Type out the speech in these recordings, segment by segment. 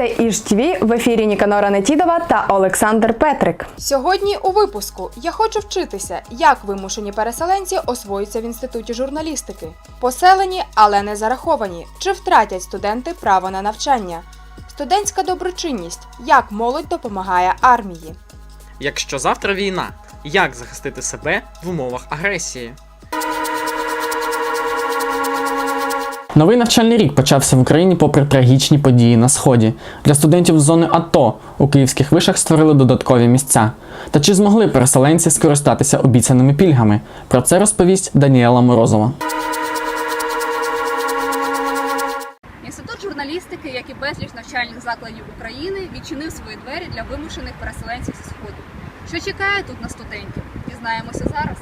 Це Іж ТВ в ефірі Ніканора Нетідова та Олександр Петрик. Сьогодні у випуску я хочу вчитися, як вимушені переселенці освоюються в інституті журналістики. Поселені, але не зараховані. Чи втратять студенти право на навчання? Студентська доброчинність. Як молодь допомагає армії? Якщо завтра війна, як захистити себе в умовах агресії? Новий навчальний рік почався в Україні попри трагічні події на сході. Для студентів з зони АТО у київських вишах створили додаткові місця. Та чи змогли переселенці скористатися обіцяними пільгами? Про це розповість Даніела Морозова. Інститут журналістики, як і безліч навчальних закладів України, відчинив свої двері для вимушених переселенців зі сходу. Що чекає тут на студентів? Дізнаємося зараз.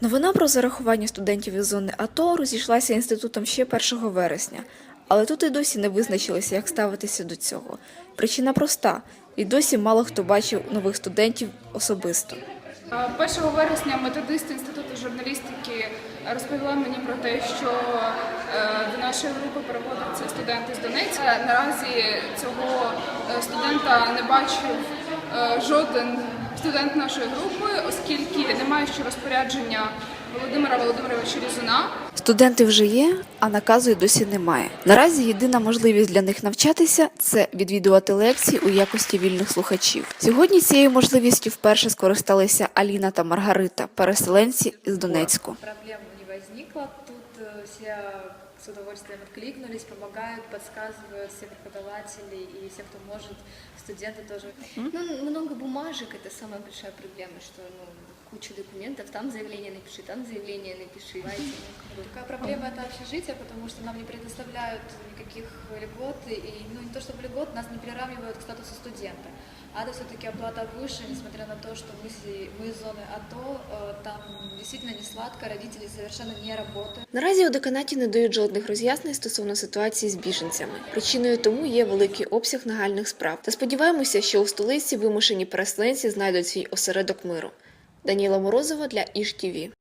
Новина про зарахування студентів із зони АТО розійшлася інститутом ще 1 вересня, але тут і досі не визначилися, як ставитися до цього. Причина проста: і досі мало хто бачив нових студентів особисто. 1 вересня методист інституту журналістики розповіла мені про те, що е, до нашої групи переводяться студенти з Донецька. Наразі цього е, студента не бачив е, жоден студент нашої групи, оскільки немає ще розпорядження Володимира Володимировича Різуна. Студенти вже є, а наказу й досі немає. Наразі єдина можливість для них навчатися це відвідувати лекції у якості вільних слухачів. Сьогодні цією можливістю вперше скористалися Аліна та Маргарита, переселенці із Донецьку. проблем не возникло. Тут э, все с удовольствием откликнулись, помогают, подсказывают, все преподаватели и все, кто может, студенты тоже. Ну, много бумажек, это самая большая проблема, что ну, куча документов, там заявление напиши, там заявление напиши. Такая проблема это общежитие, потому что нам не предоставляют никаких льгот, и ну не то чтобы льгот, нас не приравнивают к статусу студента. А это все-таки оплата выше, несмотря на то, что мы, си- мы из зоны АТО, э, там действительно не сладко, родители совершенно не работают. Наразі у деканаті не дають жодних роз'яснень стосовно ситуації з біженцями. Причиною тому є великий обсяг нагальних справ. Та сподіваємося, що у столиці вимушені переселенці знайдуть свій осередок миру. Даніла Морозова для Іж ТІВІ.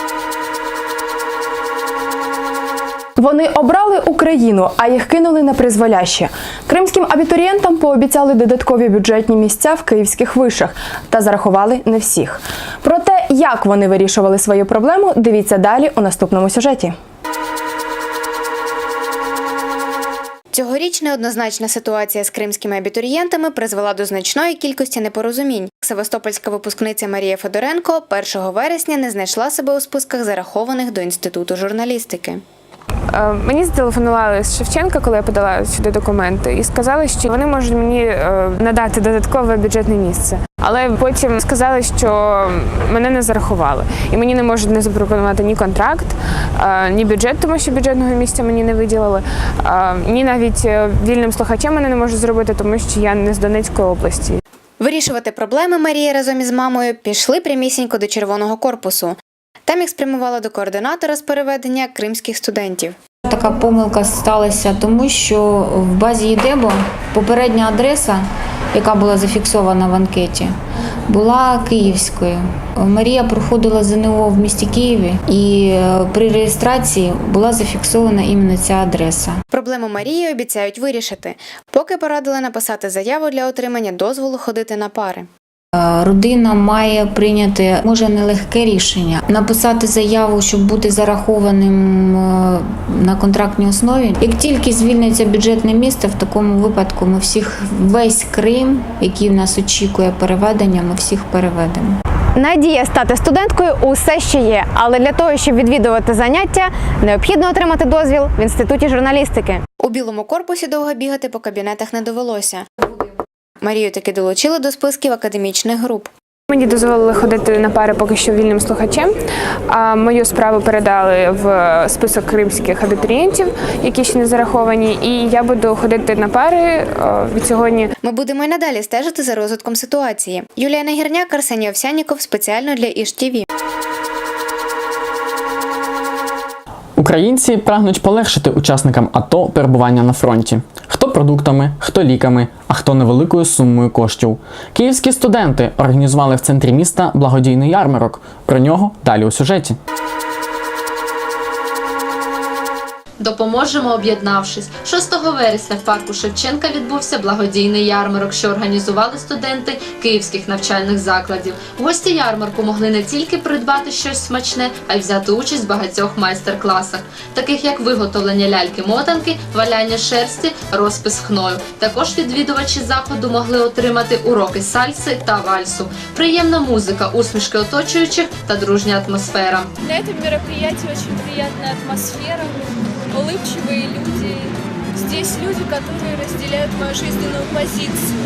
Вони обрали Україну, а їх кинули на призволяще. Кримським абітурієнтам пообіцяли додаткові бюджетні місця в київських вишах та зарахували не всіх. Про те, як вони вирішували свою проблему, дивіться далі у наступному сюжеті. Цьогоріч неоднозначна ситуація з кримськими абітурієнтами призвела до значної кількості непорозумінь. Севастопольська випускниця Марія Федоренко 1 вересня не знайшла себе у списках зарахованих до інституту журналістики. Е, Мені зателефонували з Шевченка, коли я подала сюди документи, і сказали, що вони можуть мені е, надати додаткове бюджетне місце. Але потім сказали, що мене не зарахували, і мені не можуть не запропонувати ні контракт, е, ні бюджет, тому що бюджетного місця мені не виділили, ні навіть вільним слухачем мене не можуть зробити, тому що я не з Донецької області. Вирішувати проблеми Марія разом із мамою пішли прямісінько до Червоного корпусу. Там їх спрямувала до координатора з переведення кримських студентів. Така помилка сталася тому, що в базі ЄДЕБО попередня адреса, яка була зафіксована в анкеті, була київською. Марія проходила ЗНО в місті Києві, і е, при реєстрації була зафіксована іменно ця адреса. Проблему Марії обіцяють вирішити, поки порадили написати заяву для отримання дозволу ходити на пари. Е, Родина має прийняти може нелегке рішення написати заяву, щоб бути зарахованим е, на контрактній основі. Як тільки звільниться бюджетне місце, в такому випадку ми всіх весь Крим, який в нас очікує переведення, ми всіх переведемо. Надія стати студенткою усе ще є, але для того, щоб відвідувати заняття, необхідно отримати дозвіл в інституті журналістики. У білому корпусі довго бігати по кабінетах не довелося. Марію таки долучили до списків академічних груп. Мені дозволили ходити на пари поки що вільним слухачем. А мою справу передали в список кримських абітурієнтів, які ще не зараховані. І я буду ходити на пари е, від сьогодні. Ми будемо й надалі стежити за розвитком ситуації. Юлія Нагірняк, Арсеній Овсяніков спеціально для Іж Українці прагнуть полегшити учасникам АТО перебування на фронті. Хто продуктами, хто ліками, а хто невеликою сумою коштів. Київські студенти організували в центрі міста благодійний ярмарок. Про нього далі у сюжеті. Допоможемо об'єднавшись. 6 вересня в парку Шевченка відбувся благодійний ярмарок, що організували студенти київських навчальних закладів. Гості ярмарку могли не тільки придбати щось смачне, а й взяти участь в багатьох майстер-класах, таких як виготовлення ляльки-мотанки, валяння шерсті, розпис хною. Також відвідувачі заходу могли отримати уроки сальси та вальсу, приємна музика, усмішки оточуючих та дружня атмосфера. На этом мероприятии очень приятная атмосфера, улыбчивые люди. Здесь люди, которые разделяют мою жизненную позицию.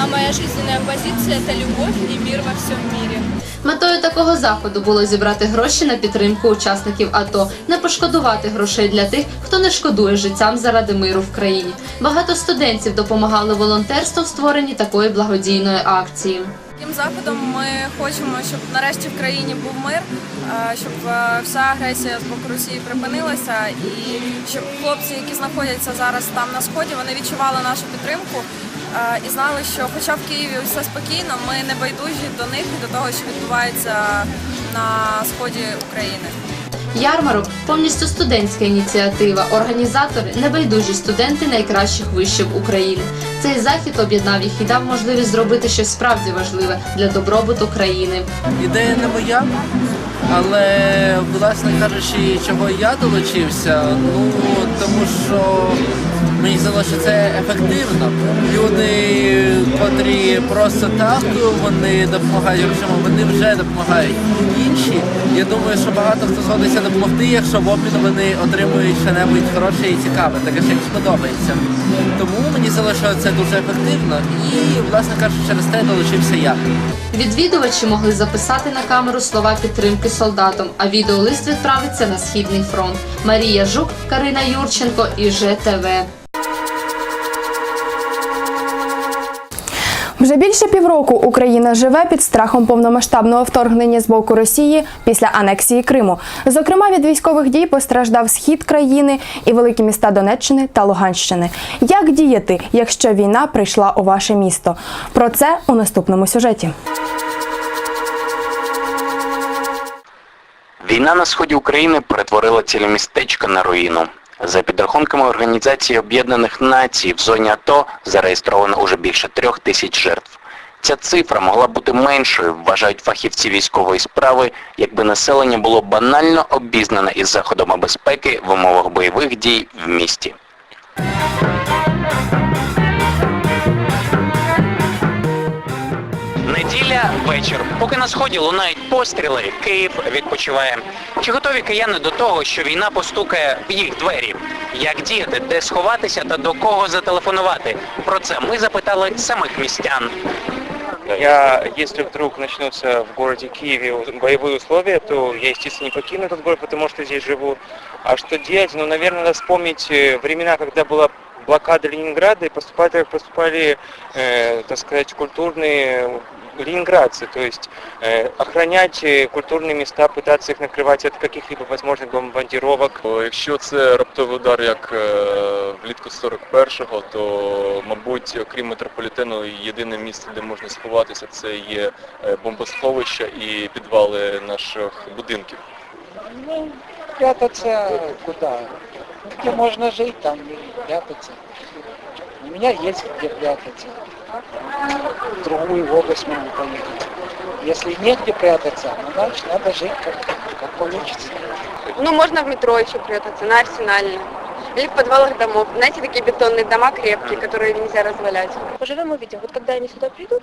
А моя жизненная позиция – это любовь и мир во всем мире. Метою такого заходу було зібрати гроші на підтримку учасників АТО, не пошкодувати грошей для тих, хто не шкодує життям заради миру в країні. Багато студентів допомагали волонтерству в створенні такої благодійної акції. Таким заходом ми хочемо, щоб нарешті в країні був мир, щоб е, вся агресія з боку Росії припинилася, і щоб хлопці, які знаходяться зараз там на сході, вони відчували нашу підтримку і знали, що, хоча в Києві все спокійно, ми не байдужі до них і до того, що відбувається на сході України. Ярмарок повністю студентська ініціатива. Організатори небайдужі студенти найкращих вишів України. Цей захід об'єднав їх і дав можливість зробити щось справді важливе для добробуту країни. Ідея не моя, але, власне кажучи, чого я долучився, ну тому що мені здалося, що це ефективно. Люди, котрі просто так вони допомагають грошима, вони вже допомагають. Інші, я думаю, що багато хто згодиться допомогти, якщо в обмін вони отримують щось хороше і цікаве, таке, що їм сподобається. Тому мені здалося, що це дуже ефективно і, власне кажучи, через те долучився я. Відвідувачі могли записати на камеру слова підтримки солдатам, а відеолист відправиться на східний фронт. Марія Жук, Карина Юрченко і ЖТВ. Вже більше півроку Україна живе під страхом повномасштабного вторгнення з боку Росії після анексії Криму. Зокрема, від військових дій постраждав схід країни і великі міста Донеччини та Луганщини. Як діяти, якщо війна прийшла у ваше місто? Про це у наступному сюжеті. Війна на сході України перетворила ціле містечко на руїну. За підрахунками Організації Об'єднаних Націй, в зоні АТО зареєстровано уже більше трьох тисяч жертв. Ця цифра могла бути меншою, вважають фахівці військової справи, якби населення було банально обізнане із заходами безпеки в умовах бойових дій в місті. вечір. Поки на сході лунають постріли, Київ відпочиває. Чи готові кияни до того, що війна постукає в їх двері? Як діяти, де сховатися та до кого зателефонувати? Про це ми запитали самих містян. Я, если вдруг начнутся в городе Киеве боевые условия, то я, естественно, не покину этот город, потому что здесь живу. А что делать? Ну, наверное, надо вспомнить э, времена, когда была блокада Ленинграда, и поступали, как поступали, э, так сказать, культурные ленинградцы, то есть э, охранять э, культурные места, пытаться их накрывать от каких-либо возможных бомбардировок. Якщо це раптовий удар, як е, влітку 41-го, то, мабуть, окрім метрополітену, єдине місце, де можна сховатися, це є е, бомбосховища і підвали наших будинків. Ну, прятаться куда? Где можно жить, там и прятаться. У меня есть где прятаться. В другую область могу поехать. Если негде прятаться, ну, значит, надо жить как, как получится. Ну, можно в метро еще прятаться, на Арсенальной. Или в подвалах домов. Знаете, такие бетонные дома крепкие, которые нельзя развалять. Поживем увидим. Вот когда они сюда придут,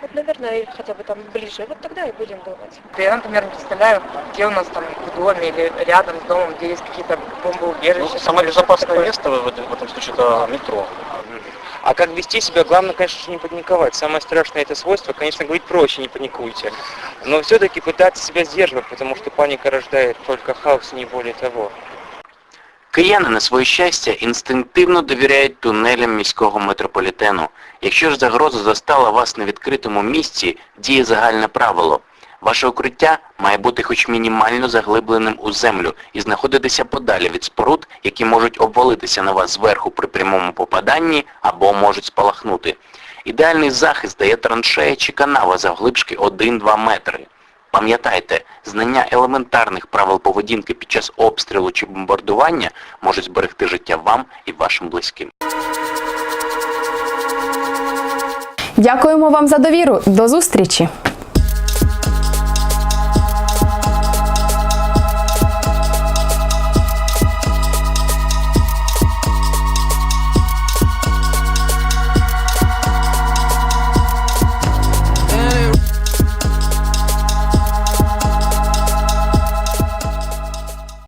вот, наверное, хотя бы там ближе, вот тогда и будем думать. Я, например, не представляю, где у нас там в доме или рядом с домом, где есть какие-то бомбоубежища. Ну, самое безопасное место в, этом- в этом случае это метро. А как вести себя, главное, конечно, не паниковать. Самое страшное это свойство, конечно, говорить проще, не паникуйте. Но все-таки пытаться себя сдерживать, потому что паника рождает только хаос, не более того. Кияни на своє щастя інстинктивно довіряють тунелям міського метрополітену. Якщо ж загроза застала вас на відкритому місці, діє загальне правило. Ваше укриття має бути хоч мінімально заглибленим у землю і знаходитися подалі від споруд, які можуть обвалитися на вас зверху при прямому попаданні або можуть спалахнути. Ідеальний захист дає траншея чи канава завглибшки 1-2 метри. Пам'ятайте, знання елементарних правил поведінки під час обстрілу чи бомбардування можуть зберегти життя вам і вашим близьким. Дякуємо вам за довіру. До зустрічі!